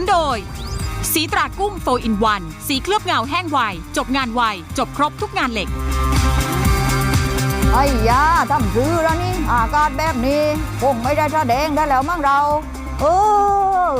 นโดย สีตรากุ้งโฟอินวัน สีเคลือบเงาแห้งไว จบงานไว จบครบทุกงานเหล็ก ไอ้ยาทำซื้อแล้วนี่ อากาศแบบนี้คงไม่ได้แสดงได้แล้วมั้งเรา เออ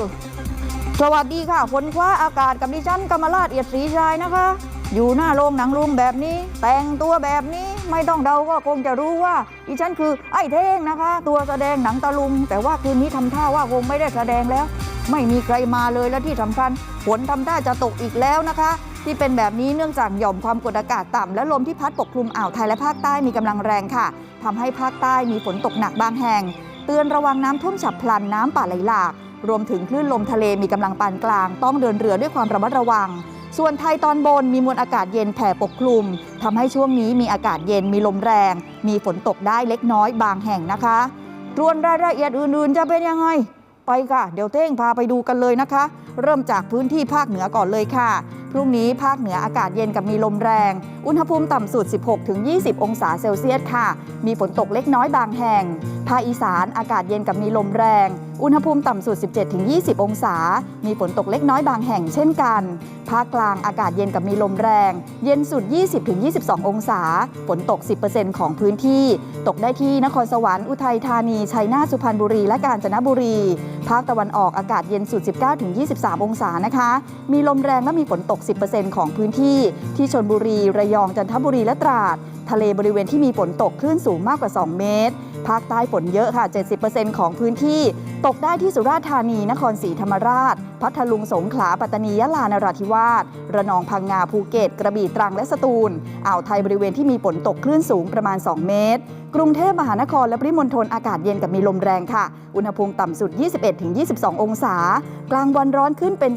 สวัสดีค่ะฝนคว้าอากาศกับดิฉันกำมลาดเอียดศรีชายนะคะ อยู่หน้าโรงหนังลุงแบบนี้ แต่งตัวแบบนี้ไม่ต้องเดาก็คงจะรู้ว่าดิฉันคือไอ้เท่งนะคะ ตัวแสดงหนังตะลุง แต่ว่าคืนนี้ทำท่าว่าคงไม่ได้แสดงแล้ว ไม่มีใครมาเลยและที่สำคัญฝนทำท่าจะตกอีกแล้วนะคะ ที่เป็นแบบนี้เนื่องจากหย่อมความกดอากาศต่ำและลมที่พัดปกคลุมอ่าวไทยและภาคใต้มีกำลังแรงค่ะทำให้ภาคใต้มีฝนตกหนักบางแห่ง เตือนระวังน้ำท่วมฉับพลันน้ำป่าไหลหลากรวมถึงคลื่นลมทะเลมีกำลังปานกลาง ต้องเดินเรือด้วยความระมัดระวัง ส่วนไทยตอนบนมีมวลอากาศเย็นแผ่ปกคลุมทำให้ช่วงนี้มีอากาศเย็นมีลมแรง มีฝนตกได้เล็กน้อยบางแห่งนะคะรวนรายละเอียดอื่นๆ จะเป็นยังไง ไปค่ะ เดี๋ยวเท่งพาไปดูกันเลยนะคะ เริ่มจากพื้นที่ภาคเหนือก่อนเลยค่ะพรุ่งนี้ภาคเหนืออากาศเย็นกับมีลมแรง อุณหภูมิต่ำสุด 16-20 องศาเซลเซียสค่ะ มีฝนตกเล็กน้อยบางแห่ง ภาคอีสานอากาศเย็นกับมีลมแรง อุณหภูมิต่ำสุด 17-20 องศา มีฝนตกเล็กน้อยบางแห่งเช่นกัน ภาคกลางอากาศเย็นกับมีลมแรง เย็นสุด 20-22 องศา ฝนตก 10%ของพื้นที่ ตกได้ที่นครสวรรค์ อุทัยธานี ชัยนาท สุพรรณบุรี และกาญจนบุรี ภาคตะวันออกอากาศเย็นสุด 19-23 องศานะคะ มีลมแรงและมีฝนตก 10%ของพื้นที่ ที่ชนบุรี ระยอง จันทบุรี และตราด ทะเลบริเวณที่มีฝนตกคลื่นสูงมากกว่า 2 เมตร ภาคใต้ฝนเยอะค่ะ 70%ของพื้นที่ตกได้ที่สุราษฎร์ธานี นครศรีธรรมราช พัทลุงสงขลา ปัตตานียะลานราธิวาส ระนองพังงาภูเก็ต กระบี่ตรังและสตูล อ่าวไทยบริเวณที่มีฝนตกคลื่นสูงประมาณ 2 เมตร กรุงเทพมหานครและปริมณฑลอากาศเย็นกับมีลมแรงค่ะ อุณหภูมิต่ำสุด 21-22 องศา กลางวันร้อนขึ้นเป็น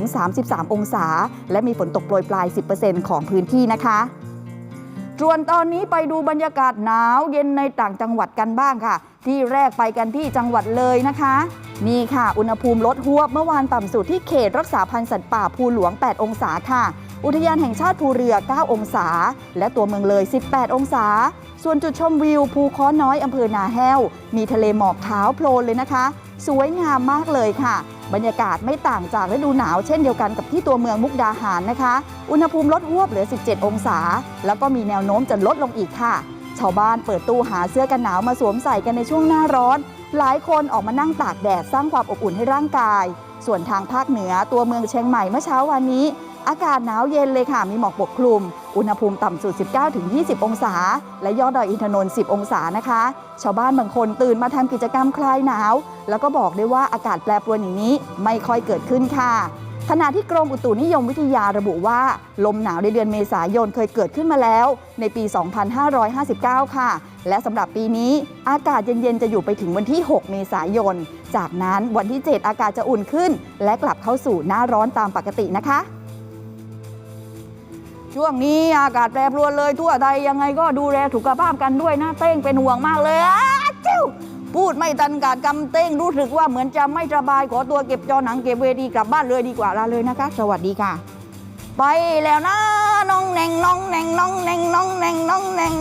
31-33 องศา และมีฝนตกโปรยปลาย 10%ของพื้นที่นะคะ ส่วนตอนนี้ไปดูบรรยากาศหนาวเย็นในต่างจังหวัดกันบ้างค่ะ ที่แรกไปกันที่จังหวัดเลยนะคะ นี่ค่ะ อุณหภูมิลดหวบเมื่อวานต่ำสุดที่เขตรักษาพันธุ์สัตว์ป่าภูหลวง 8 องศาค่ะ อุทยานแห่งชาติภูเรือ 9 องศา และตัวเมืองเลย 18 องศา ส่วนจุดชมวิวภูค้อน้อยอำเภอนาแห้ว มีทะเลหมอกขาวโพลนเลยนะคะ สวยงามมากเลยค่ะ บรรยากาศไม่ต่างจากฤดูหนาวเช่นเดียวกันกับที่ตัวเมืองมุกดาหารนะคะ อุณหภูมิลดหวบเหลือ 17 องศา แล้วก็มีแนวโน้มจะลดลงอีกค่ะ ชาวบ้านเปิดตู้หาเสื้อกันหนาวมาสวมใส่กันในช่วงหน้าร้อน หลายคนออกมานั่งตากแดดสร้างความอบอุ่นให้ร่างกาย ส่วนทางภาคเหนือตัวเมืองเชียงใหม่เมื่อเช้าวันนี้ อากาศหนาวเย็นเลยค่ะ มีหมอกปกคลุม อุณหภูมิต่ำสุด 19-20 องศา และยอดดอยอินทนนท์ 10 องศานะคะ ชาวบ้านบางคนตื่นมาทำกิจกรรมคลายหนาว แล้วก็บอกได้ว่าอากาศแปรปรวนอย่างนี้ไม่ค่อยเกิดขึ้นค่ะ ขณะที่กรมอุตุนิยมวิทยาระบุว่า ลมหนาวในเดือนเมษายนเคยเกิดขึ้นมาแล้ว ในปี 2559 ค่ะ และสำหรับปีนี้อากาศเย็น ๆ จะอยู่ไปถึงวันที่ 6 เมษายน จากนั้นวันที่ 7 อากาศจะอุ่นขึ้น และกลับเข้าสู่หน้าร้อนตามปกตินะคะ ช่วงนี้อากาศแปรปรวนเลยทั่วไทยยังไงก็ดูแลสุขภาพกันด้วยนะเต้งเป็นห่วงมากเลย พูดไม่ทันการกำเต้งรู้สึกว่าเหมือนจะไม่สบายขอตัวเก็บจอหนังเก็บเวทีกลับบ้านเลยดีกว่าลาเลยนะคะ สวัสดีค่ะ ไปแล้วนะน้องแหน่งน้องแหน่งน้องแหน่งน้องแหน่งน้องแหน่ง